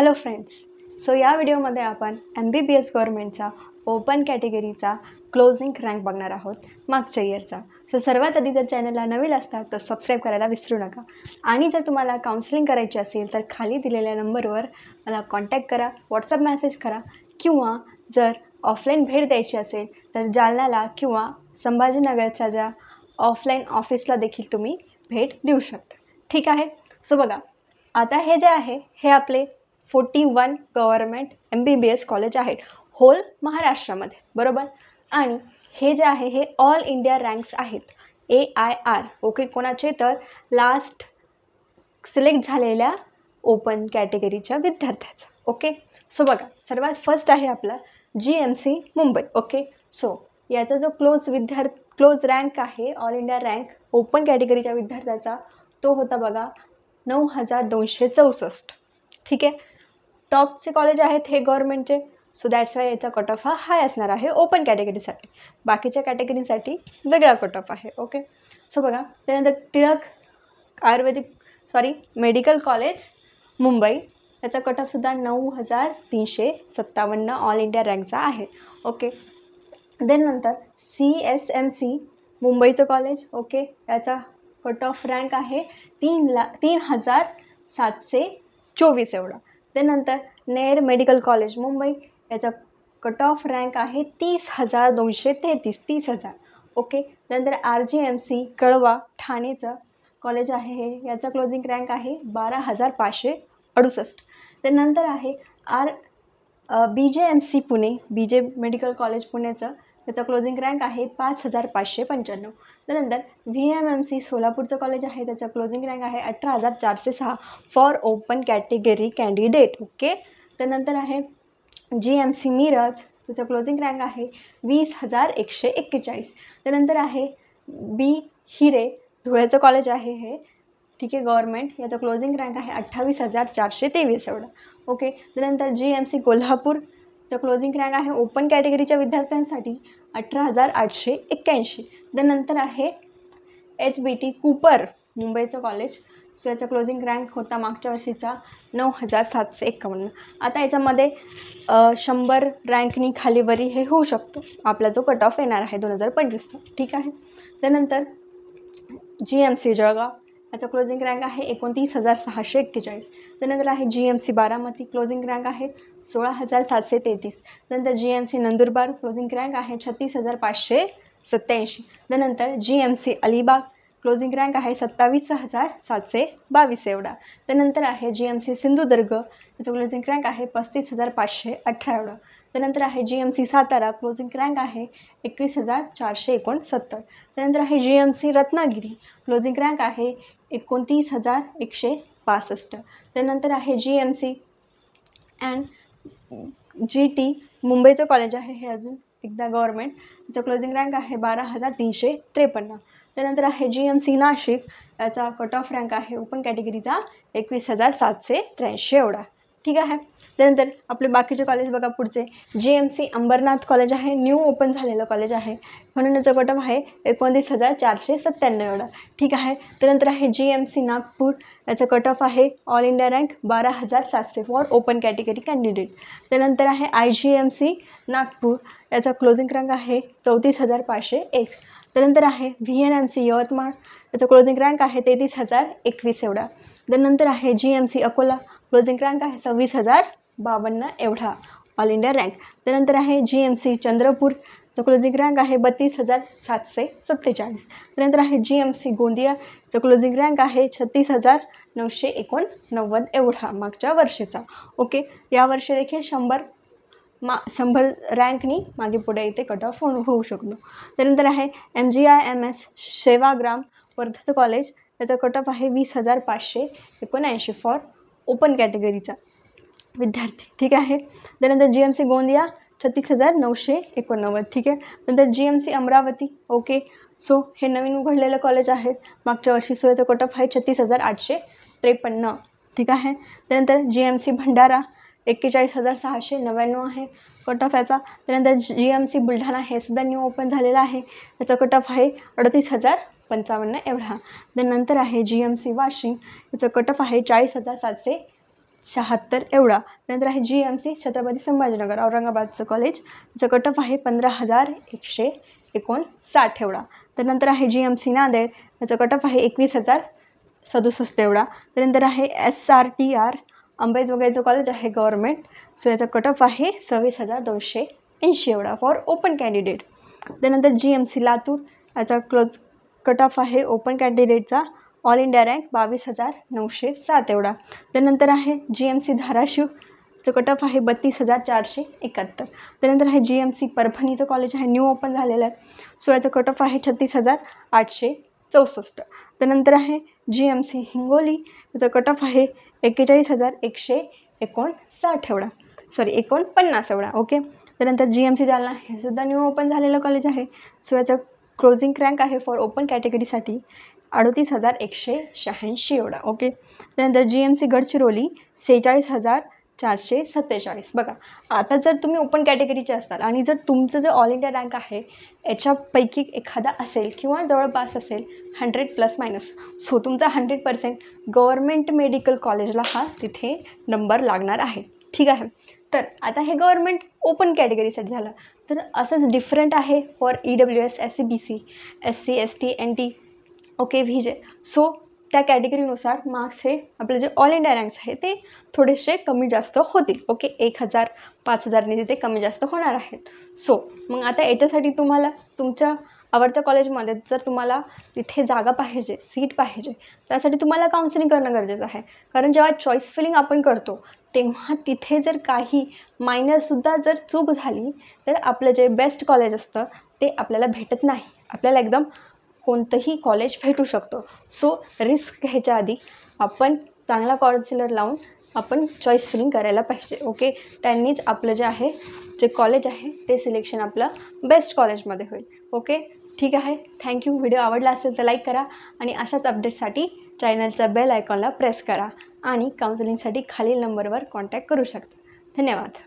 Hello friends so या व्हिडिओमध्ये आपण एम बी बी एस गव्हर्मेंटचा ओपन कॅटेगरीचा क्लोजिंग रँक बघणार आहोत मागच्या इयरचा सो सर्वात आधी जर चॅनलला नवीन असतात तर सबस्क्राईब करायला विसरू नका. आणि जर तुम्हाला काउन्सिलिंग करायची असेल तर खाली दिलेल्या नंबरवर मला कॉन्टॅक्ट करा व्हॉट्सअप मेसेज करा. किंवा जर ऑफलाईन भेट द्यायची असेल तर जालन्याला किंवा संभाजीनगरच्या ज्या ऑफलाईन ऑफिसला देखील तुम्ही भेट देऊ शकता. ठीक आहे? सो बघा. आता हे जे आहे हे आपले forty one government M B B S college आहेत. होल महाराष्ट्रामध्ये बरोबर? आणि हे जे आहे हे ऑल इंडिया रँक्स आहेत. ए आय आर ओके कोणाचे? तर लास्ट सिलेक्ट झालेल्या ओपन कॅटेगरीच्या विद्यार्थ्याचा ओके सो बघा सर्वात फर्स्ट आहे आपला G M C Mumbai okay so याचा जो क्लोज विद्यार्थ क्लोज रँक आहे ऑल इंडिया रँक ओपन कॅटेगरीच्या विद्यार्थ्याचा तो होता बघा नऊ हजार दोनशे चौसष्ट ठीक आहे? टॉपचे कॉलेज आहेत हे गव्हर्मेंटचे सो दॅट्स वाय याचा कट ऑफ हा हाय असणार आहे ओपन कॅटेगरीसाठी बाकीच्या कॅटेगरीसाठी वेगळा कट ऑफ आहे ओके सो बघा त्यानंतर Tilak ayurvedic sorry medical college Mumbai. त्याचा कट ऑफसुद्धा नऊ हजार तीनशे सत्तावन्न ऑल इंडिया रँकचा आहे ओके देन नंतर सी एस एम सी मुंबईचं कॉलेज ओके याचा कट ऑफ रँक आहे तीन ला तीन हजार सातशे चोवीस एवढा. त्यानंतर नेर मेडिकल कॉलेज मुंबई. याचा कट ऑफ रँक आहे तीस हजार दोनशे तेहतीस तीस हजार. ओके त्यानंतर आर जी एम सी कळवा ठाणेचं कॉलेज आहे हे. याचा क्लोजिंग रँक आहे बारा हजार पाचशे अडुसष्ट. त्यानंतर आहे R B J M C Pune. B J medical college पुण्याचं. त्याचा क्लोजिंग रँक आहे पाच हजार पाचशे पंच्याण्णव. त्यानंतर व्ही एम एम सी सोलापूरचं कॉलेज आहे त्याचा क्लोजिंग रँक आहे अठरा हजार चारशे सहा for open category candidate okay त्यानंतर आहे जी एम सी मिरज त्याचा क्लोजिंग रँक आहे वीस हजार एकशे एक्केचाळीस. त्यानंतर आहे बी हिरे धुळ्याचं कॉलेज आहे हे ठीक आहे गव्हर्मेंट याचा क्लोजिंग रँक आहे अठ्ठावीस हजार चारशे तेवीस एवढा ओके त्यानंतर जी एम सी कोल्हापूर तर क्लोजिंग रँक आहे ओपन कॅटेगरीच्या विद्यार्थ्यांसाठी अठरा हजार आठशे एक्क्याऐंशी. त्यानंतर आहे एच बी टी कूपर मुंबईचं कॉलेज सो याचा क्लोजिंग रँक होता मागच्या वर्षीचा नऊ हजार सातशे एकावन्न आता याच्यामध्ये शंभर रँकनी खालीवरी हे होऊ शकतो. आपला जो कट ऑफ येणार आहे दोन हजार पंचवीसचा. ठीक आहे? त्यानंतर जी एम सी जळगाव. याचा क्लोजिंग रँक आहे एकोणतीस हजार सहाशे एक्केचाळीस. त्यानंतर आहे G M C Baramati closing rank आहे सोळा हजार सातशे तेहतीस. त्यानंतर G M C Nandurbar closing rank आहे छत्तीस हजार पाचशे सत्त्याऐंशी. त्यानंतर G M C Alibag closing rank आहे सत्तावीस हजार सातशे बावीस एवढा. त्यानंतर आहे जी एम सी सिंधुदुर्ग याचं क्लोजिंग रँक आहे पस्तीस हजार पाचशे अठरा एवढा त्यानंतर आहे G M C Satara closing rank आहे एकवीस हजार चारशे एकोणसत्तर. त्यानंतर आहे G M C Ratnagiri closing rank आहे एकोणतीस हजार एकशे पासष्ट. त्यानंतर आहे G M C and G T मुंबईचं कॉलेज आहे हे अजून एकदा गव्हर्मेंट त्याचं क्लोजिंग रँक आहे बारा हजार तीनशे त्रेपन्न. त्यानंतर आहे जी एम सी नाशिक. याचा कट ऑफ रँक आहे ओपन कॅटेगरीचा एकवीस हजार सातशे त्र्याऐंशी एवढा. ठीक आहे? त्यानंतर आपले बाकीचे कॉलेज बघा पुढचे. G M C Ambarnath college आहे न्यू ओपन झालेलं कॉलेज आहे. म्हणून याचा कट आहे एकोणतीस हजार चारशे सत्त्याण्णव एवढा. ठीक आहे? त्यानंतर आहे जी एम सी नागपूर. याचा कट ऑफ आहे ऑल इंडिया रँक बारा हजार सातशे फॉर ओपन कॅटेगरी कॅन्डिडेट त्यानंतर आहे I G M C Nagpur. याचा क्लोजिंग रँक आहे चौतीस हजार पाचशे एक. त्यानंतर आहे V N M C Yavatmal. याचा क्लोजिंग रँक आहे तेहतीस हजार एकवीस एवढा. त्यानंतर आहे G M C Akola. Closing rank आहे सव्वीस हजार बावन्न एवढा. ऑल इंडिया रँक त्यानंतर आहे G M C Chandrapur. Closing rank आहे बत्तीस हजार सातशे सत्तेचाळीस. त्यानंतर आहे G M C Gondia. Closing rank आहे छत्तीस हजार नऊशे एकोणनव्वद एवढा मागच्या वर्षीचा. ओके या वर्षी देखील शंभर मा शंभर रँकनी मागे पुढे इथे कट ऑफ होऊ होऊ शकतो. त्यानंतर आहे M G I M S Sevagram वर्धाचं college त्याचा कट ऑफ आहे वीस हजार पाचशे एकोणऐंशी फॉर ओपन कॅटेगरीचा विद्यार्थी ठीक आहे? त्यानंतर जी एम सी गोंदिया छत्तीस हजार नऊशे एकोणनव्वद ठीक आहे? नंतर G M C Amravati okay. So हे नवीन उघडलेलं कॉलेज आहे. मागच्या वर्षी सो याचा आहे छत्तीस हजार आठशे त्रेपन्न ठीक आहे? त्यानंतर जी एम सी भंडारा एक्केचाळीस हजार सहाशे नव्याण्णव आहे कट ऑफ याचा त्यानंतर जी एम सी बुलढाणा हे सुद्धा न्यू ओपन झालेलं आहे. याचा कट ऑफ आहे अडतीस हजार पंचावन्न एवढा. त्यानंतर आहे जी एम सी वाशिम याचं कट ऑफ आहे चाळीस हजार सातशे शहात्तर एवढा. त्यानंतर आहे G M C Chhatrapati Sambhajinagar औरंगाबादचं college ज्याचं कट ऑफ आहे पंधरा हजार एकशे एकोणसाठ एवढा. त्यानंतर आहे जी एम सी नांदेड. याचं कट ऑफ आहे एकवीस हजार सदुसष्ट एवढा. त्यानंतर आहे एस आर टी आर अंबेजोगाईचं कॉलेज आहे गव्हर्मेंट सो याचा कट ऑफ आहे सव्वीस हजार दोनशे ऐंशी एवढा फॉर ओपन कॅन्डिडेट त्यानंतर जी एम सी लातूर. याचा क्लोज कट ऑफ आहे ओपन कॅन्डिडेटचा ऑल इंडिया रँक बावीस हजार नऊशे सात एवढा. त्यानंतर आहे जी एम सी धाराशिवचं कट ऑफ आहे बत्तीस हजार चारशे एकाहत्तर. त्यानंतर आहे जी एम सी परभणीचं कॉलेज आहे न्यू ओपन झालेलं आहे. सो याचं कट ऑफ आहे छत्तीस हजार आठशे चौसष्ट. त्यानंतर आहे जी एम सी हिंगोली. याचं कट ऑफ आहे एक्केचाळीस हजार एकशे एकोणसाठ एवढा. सॉरी एकोणपन्नास एवढा ओके त्यानंतर जी एम सी जालना हे सुद्धा न्यू ओपन झालेलं कॉलेज आहे. सो याचं क्लोजिंग रँक आहे फॉर ओपन कॅटेगरीसाठी अडतीस हजार एकशे शहाऐंशी एवढा ओके? त्यानंतर जी एम सी गडचिरोली सेहेचाळीस हजार चारशे सत्तेचाळीस. बघा आता जर तुम्ही ओपन कॅटेगरीचे असाल आणि जर तुमचं जे ऑल इंडिया रँक आहे याच्यापैकी एखादा असेल किंवा जवळपास असेल हंड्रेड प्लस मायनस सो तुमचा हंड्रेड पर्सेंट गव्हर्मेंट मेडिकल कॉलेजला हा तिथे नंबर लागणार आहे. ठीक आहे? तर आता हे गव्हर्मेंट ओपन कॅटेगरीसाठी झालं. तर असंच डिफरंट आहे for E W S S C B C S C S T N T okay V J so त्या कॅटेगरीनुसार मार्क्स हे आपले जे ऑल इंडिया रँक्स आहे ते थोडेसे कमी जास्त होतील. ओके एक हजार पाच हजारने तिथे कमी जास्त होणार आहेत. सो मग आता याच्यासाठी तुम्हाला तुमच्या आवडत्या कॉलेजमध्ये जर तुम्हाला तिथे जागा पाहिजे सीट पाहिजे त्यासाठी तुम्हाला काउन्सिलिंग करणं गरजेचं आहे. कारण जेव्हा चॉईस फिलिंग आपण करतो तेव्हा तिथे जर काही मायनरसुद्धा जर चूक झाली तर आपलं जे बेस्ट कॉलेज असतं ते आपल्याला भेटत नाही. आपल्याला एकदम कोणतंही कॉलेज भेटू शकतो. सो रिस्क घ्यायच्या आधी आपण चांगला काउन्सिलर लावून आपण चॉईस फिलिंग करायला पाहिजे ओके त्यांनीच आपलं जे आहे जे कॉलेज आहे ते सिलेक्शन आपलं बेस्ट कॉलेजमध्ये होईल ओके ठीक आहे? थँक्यू व्हिडिओ आवडला असेल तर लाईक करा आणि अशाच अपडेटसाठी चॅनलच्या बेल आयकॉनला प्रेस करा आणि काउन्सिलिंगसाठी खालील नंबरवर कॉन्टॅक्ट करू शकता. धन्यवाद.